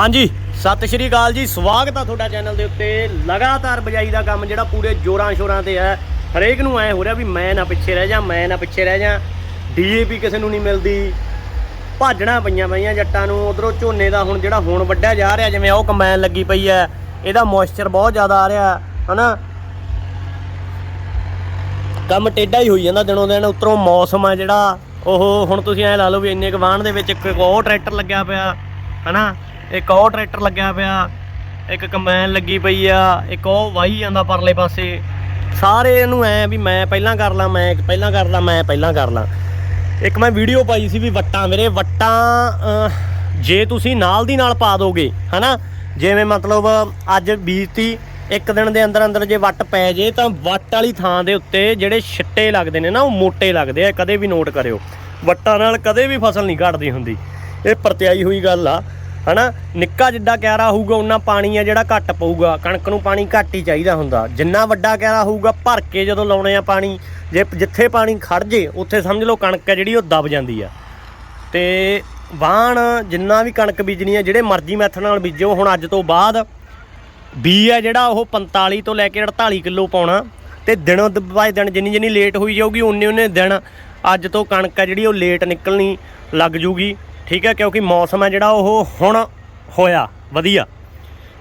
ਹਾਂਜੀ। ਸਤਿ ਸ਼੍ਰੀ ਅਕਾਲ ਜੀ, ਸਵਾਗਤ ਆ ਤੁਹਾਡਾ ਚੈਨਲ ਦੇ ਉੱਤੇ। ਲਗਾਤਾਰ ਬਜਾਈ ਦਾ ਕੰਮ ਜਿਹੜਾ ਪੂਰੇ ਜੋਰਾਂ ਸ਼ੋਰਾਂ ਤੇ ਹੈ। ਹਰੇਕ ਨੂੰ ਐ ਹੋ ਰਿਹਾ ਵੀ ਮੈਂ ਨਾ ਪਿੱਛੇ ਰਹਿ ਜਾ ਮੈਂ ਨਾ ਪਿੱਛੇ ਰਹਿ ਜਾ ਡੀਏਪੀ ਕਿਸੇ ਨੂੰ ਨਹੀਂ ਮਿਲਦੀ। ਭਾਜਣਾ ਪਈਆਂ ਪਈਆਂ ਜੱਟਾਂ ਨੂੰ। ਉਧਰੋਂ ਝੋਨੇ ਦਾ ਹੁਣ ਜਿਹੜਾ ਹੁਣ ਵੱਢਿਆ ਜਾ ਰਿਹਾ, ਜਿਵੇਂ ਉਹ ਕੰਬਾਈਨ ਲੱਗੀ ਪਈ ਹੈ। ਇਹਦਾ ਮੋਇਸਚਰ ਬਹੁਤ ਜ਼ਿਆਦਾ ਆ ਰਿਹਾ, ਹਨਾ? ਕੰਮ ਟੇਢਾ ਹੀ ਹੋਈ ਜਾਂਦਾ ਦਿਨੋਂ ਦਿਨ, ਉਤਰੋਂ ਮੌਸਮ ਆ ਜਿਹੜਾ। ਉਹ ਹੁਣ ਤੁਸੀਂ ਐ ਲਾ ਲਓ ਵੀ ਇੰਨੇ ਕੁ ਵਾਹਣ ਦੇ ਵਿੱਚ ਇੱਕ ਉਹ ਟਰੈਕਟਰ ਲੱਗਿਆ ਪਿਆ। ਹਨਾ? ਇੱਕ ਉਹ ਟਰੈਕਟਰ ਲੱਗਿਆ ਪਿਆ, ਇੱਕ ਕੰਬਾਈਨ ਲੱਗੀ ਪਈ ਆ, ਇੱਕ ਉਹ ਵਾਹੀ ਜਾਂਦਾ ਪਰਲੇ ਪਾਸੇ। ਸਾਰੇ ਇਹਨੂੰ ਐ ਵੀ ਮੈਂ ਪਹਿਲਾਂ ਕਰ ਲਾਂ, ਮੈਂ ਪਹਿਲਾਂ ਕਰ ਲਾਂ, ਮੈਂ ਪਹਿਲਾਂ ਕਰ ਲਾਂ। ਇੱਕ ਮੈਂ ਵੀਡੀਓ ਪਾਈ ਸੀ ਵੀ ਵੱਟਾਂ ਮੇਰੇ ਵੱਟਾਂ ਜੇ ਤੁਸੀਂ ਨਾਲ ਦੀ ਨਾਲ ਪਾ ਦੋਗੇ, ਹਨਾ? ਜਿਵੇਂ ਮਤਲਬ ਅੱਜ ਬੀਜਤੀ ਇੱਕ ਦਿਨ ਦੇ ਅੰਦਰ ਅੰਦਰ ਜੇ ਵੱਟ ਪੈ ਜੇ, ਤਾਂ ਵੱਟ ਵਾਲੀ ਥਾਂ ਦੇ ਉੱਤੇ ਜਿਹੜੇ ਛਿੱਟੇ ਲੱਗਦੇ ਨੇ ਨਾ, ਉਹ ਮੋٹے ਲੱਗਦੇ ਆ, ਕਦੇ ਵੀ ਨੋਟ ਕਰਿਓ। ਵੱਟਾਂ ਨਾਲ ਕਦੇ ਵੀ ਫਸਲ ਨਹੀਂ ਘਟਦੀ ਹੁੰਦੀ। ਇਹ ਪਰਤਿਆਈ ਹੋਈ ਗੱਲ ਆ, ਹਨਾ? ਨਿੱਕਾ ਜਿੱਡਾ ਕਿਆਰਾ ਹੋਊਗਾ ਉਨਾ ਪਾਣੀ ਆ ਜਿਹੜਾ ਘੱਟ ਪਊਗਾ, ਕਣਕ ਨੂੰ ਪਾਣੀ ਘੱਟ ਹੀ ਚਾਹੀਦਾ ਹੁੰਦਾ। ਜਿੰਨਾ ਵੱਡਾ ਕਿਆਰਾ ਹੋਊਗਾ, ਭਰ ਕੇ ਜਦੋਂ ਲਾਉਣੇ ਆ ਪਾਣੀ, ਜੇ ਜਿੱਥੇ ਪਾਣੀ ਖੜ ਜੇ, ਉੱਥੇ ਸਮਝ ਲਓ ਕਣਕ ਹੈ ਜਿਹੜੀ, ਉਹ ਦਬ ਜਾਂਦੀ ਆ। ਤੇ ਵਾਹਣ ਜਿੰਨਾ ਵੀ ਕਣਕ ਬੀਜਣੀ ਆ, ਜਿਹੜੇ ਮਰਜ਼ੀ ਮੈਥਡ ਨਾਲ ਬੀਜੋ, ਹੁਣ ਅੱਜ ਤੋਂ ਬਾਅਦ ਬੀ ਆ ਜਿਹੜਾ, ਉਹ 45 ਤੋਂ ਲੈ ਕੇ 48 ਕਿਲੋ ਪਾਉਣਾ। ਤੇ ਦਿਨੋਂ ਬਾਏ ਦਿਨ ਜਿੰਨੀ ਜਿੰਨੀ ਲੇਟ ਹੋਈ ਜਾਊਗੀ ਉਨੇ ਉਨੇ ਦਿਨ ਅੱਜ ਤੋਂ ਕਣਕ ਆ ਜਿਹੜੀ, ਉਹ ਲੇਟ ਨਿਕਲਣੀ ਲੱਗ ਜੂਗੀ। ਠੀਕ ਹੈ, ਕਿਉਂਕਿ ਮੌਸਮ ਹੈ ਜਿਹੜਾ ਉਹ ਹੁਣ ਹੋਇਆ, ਵਧੀਆ।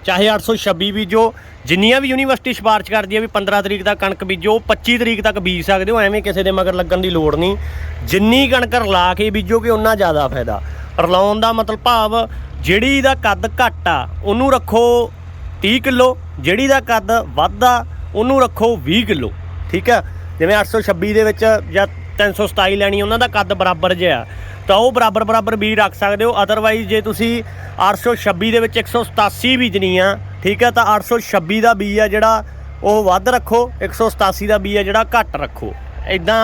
ਚਾਹੇ 826 ਬੀਜੋ, ਜਿੰਨੀਆਂ ਵੀ ਯੂਨੀਵਰਸਿਟੀ ਸਿਫਾਰਿਸ਼ ਕਰਦੀ ਹੈ ਵੀ 15 ਤਰੀਕ ਤੱਕ ਕਣਕ ਬੀਜੋ 25 ਤਰੀਕ ਤੱਕ ਬੀਜ ਸਕਦੇ ਹੋ, ਐਵੇਂ ਕਿਸੇ ਦੇ ਮਗਰ ਲੱਗਣ ਦੀ ਲੋੜ ਨਹੀਂ। ਜਿੰਨੀ ਕਣਕ ਰਲਾ ਕੇ ਬੀਜੋਗੇ ਉਨਾ ਜ਼ਿਆਦਾ ਫਾਇਦਾ। ਰਲਾਉਣ ਦਾ ਮਤਲਬ ਭਾਵ, ਜਿਹੜੀ ਦਾ ਕੱਦ ਘੱਟ ਆ, ਉਹਨੂੰ ਰੱਖੋ 30 ਕਿਲੋ, ਜਿਹੜੀ ਦਾ ਕੱਦ ਵੱਧ ਆ, ਉਹਨੂੰ ਰੱਖੋ 20 ਕਿਲੋ। ਠੀਕ ਆ ਜਿਵੇਂ 826 ਦੇ ਵਿੱਚ ਜਾਂ 327 ਲੈਣੀ, ਉਹਨਾਂ ਦਾ ਕੱਦ ਬਰਾਬਰ ਜਿਹਾ। ਤਾਂ ਉਹ ਬਰਾਬਰ ਬਰਾਬਰ ਬੀਜ ਰੱਖ ਸਕਦੇ ਹੋ। ਅਦਰਵਾਈਜ਼ ਜੇ ਤੁਸੀਂ 826 ਦੇ ਵਿੱਚ 187 ਬੀਜਣੀ ਆ, ਠੀਕ ਹੈ ਤਾਂ 826 ਦਾ ਬੀਜ ਆ ਜਿਹੜਾ ਉਹ ਵੱਧ ਰੱਖੋ 187 ਦਾ ਬੀਜ ਆ ਜਿਹੜਾ ਘੱਟ ਰੱਖੋ। ਇਦਾਂ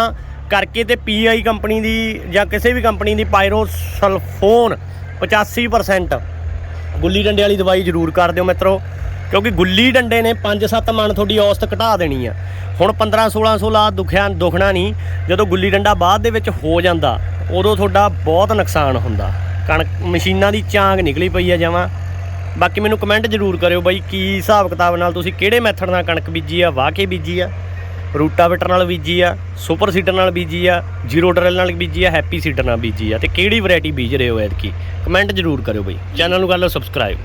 ਕਰਕੇ ਤੇ ਪੀਆਈ ਕੰਪਨੀ ਦੀ ਜਾਂ ਕਿਸੇ ਵੀ ਕੰਪਨੀ ਦੀ ਪਾਇਰੋਸਲਫੋਨ 85% ਗੁੱਲੀ ਡੰਡੇ ਵਾਲੀ ਦਵਾਈ ਜ਼ਰੂਰ ਕਰ ਦਿਓ ਮਿੱਤਰੋ, ਕਿਉਂਕਿ ਗੁੱਲੀ ਡੰਡੇ ਨੇ 5-7 ਮਣ ਤੁਹਾਡੀ ਔਸਤ ਘਟਾ ਦੇਣੀ ਆ। ਹੁਣ 15-16 ਲਾ ਦੁਖਿਆ ਦੁਖਣਾ ਨਹੀਂ, ਜਦੋਂ ਗੁੱਲੀ ਡੰਡਾ ਬਾਅਦ ਦੇ ਵਿੱਚ ਹੋ ਜਾਂਦਾ ਉਦੋਂ ਤੁਹਾਡਾ ਬਹੁਤ ਨੁਕਸਾਨ ਹੁੰਦਾ। ਕਣਕ, ਮਸ਼ੀਨਾਂ ਦੀ ਚਾਂਗ ਨਿਕਲੀ ਪਈ ਆ ਜਮਾਂ। ਬਾਕੀ ਮੈਨੂੰ ਕਮੈਂਟ ਜ਼ਰੂਰ ਕਰਿਓ ਬਾਈ, ਕੀ ਹਿਸਾਬ ਕਿਤਾਬ ਨਾਲ ਤੁਸੀਂ ਕਿਹੜੇ ਮੈਥਡ ਨਾਲ ਕਣਕ ਬੀਜੀ ਆ, ਵਾਹ ਕੇ ਬੀਜੀ ਆ? ਰੂਟਾਵੇਟਰ ਨਾਲ ਬੀਜੀ ਆ, ਸੁਪਰ ਸੀਡਰ ਨਾਲ ਬੀਜੀ ਆ, ਜ਼ੀਰੋ ਡਰਲ ਨਾਲ ਬੀਜੀ ਆ, ਹੈਪੀ ਸੀਡਰ ਨਾਲ ਬੀਜੀ ਆ, ਤੇ ਕਿਹੜੀ ਵੈਰਾਈਟੀ ਬੀਜ ਰਹੇ ਹੋ ਐਤਕੀ? ਕਮੈਂਟ ਜ਼ਰੂਰ ਕਰਿਓ ਬਾਈ ਚੈਨਲ ਨੂੰ ਕਰ ਲਓ ਸਬਸਕ੍ਰਾਈਬ